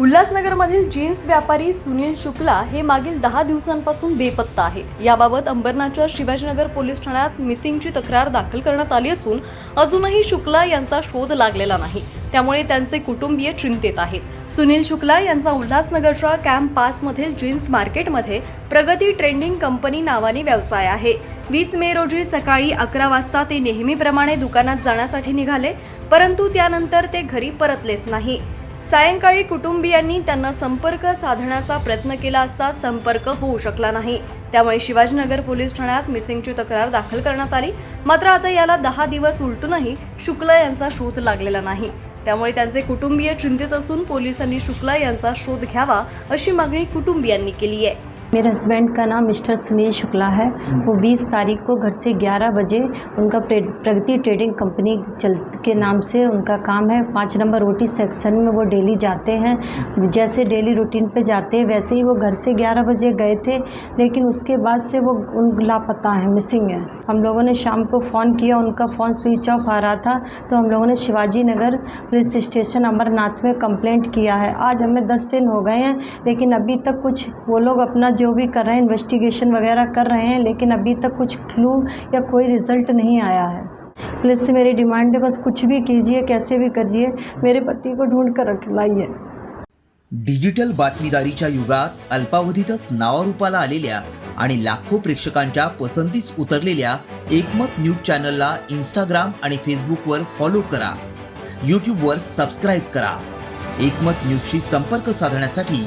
उल्हासनगरमधील jeans व्यापारी सुनील शुक्ला हे मागील दहा दिवसांपासून बेपत्ता आहेत. याबाबत अंबरनाथच्या शिवाजीनगर पोलीस ठाण्यात मिसिंगची तक्रार दाखल करण्यात आली असून अजूनही शुक्ला यांचा शोध लागलेला नाही. त्यामुळे त्यांचे कुटुंबीय चिंतेत आहेत. सुनील शुक्ला यांचा उल्हासनगरच्या कॅम्प पासमधील जीन्स मार्केटमध्ये प्रगती ट्रेंडिंग कंपनी नावाने व्यवसाय आहे. वीस मे रोजी सकाळी अकरा वाजता ते नेहमीप्रमाणे दुकानात जाण्यासाठी निघाले परंतु त्यानंतर ते घरी परतलेच नाही. सायंकाळी कुटुंबियांनी त्यांना संपर्क साधण्याचा प्रयत्न केला असता संपर्क होऊ शकला नाही. त्यामुळे शिवाजीनगर पोलीस ठाण्यात मिसिंगची तक्रार दाखल करण्यात आली. मात्र आता याला दहा दिवस उलटूनही शुक्ला यांचा शोध लागलेला नाही. त्यामुळे त्यांचे कुटुंबीय चिंतित असून पोलिसांनी शुक्ला यांचा शोध घ्यावा अशी मागणी कुटुंबियांनी केली आहे. मेरे हस्बैंड का नाम मिस्टर सुनील शुक्ला है। वो 20 तारीख को घर से 11 बजे उनका प्रगति ट्रेडिंग कंपनी चल के नाम से उनका काम है। पाँच नंबर रोटी सेक्शन में वो डेली जाते हैं। जैसे डेली रूटीन पे जाते हैं वैसे ही वो घर से 11 बजे गए थे लेकिन उसके बाद से वो उन लापता है मिसिंग है। हम लोगों ने शाम को फ़ोन किया उनका फ़ोन स्विच ऑफ़ आ रहा था तो हम लोगों ने शिवाजी नगर पुलिस स्टेशन अमरनाथ में कंप्लेंट किया है। आज हमें दस दिन हो गए हैं लेकिन अभी तक कुछ वो लोग अपना जो भी कर रहे हैं इन्वेस्टिगेशन वगैरह कर रहे हैं लेकिन अभी तक कुछ क्लू या कोई रिजल्ट नहीं आया है। पुलिस से मेरी डिमांड है बस कुछ भी कीजिए कैसे भी करिए मेरे पति को ढूंढ कर रख लाइए डिजिटल बातमीदारीच्या युगात अल्पावधीतच नावारूपाला आलेल्या आणि लाखो प्रेक्षकांच्या पसंतीस उतरलेल्या एकमत न्यूज चॅनलला इंस्टाग्राम आणि फेसबुकवर फॉलो करा. यूट्यूबवर सबस्क्राईब करा. एकमत न्यूजशी संपर्क साधण्यासाठी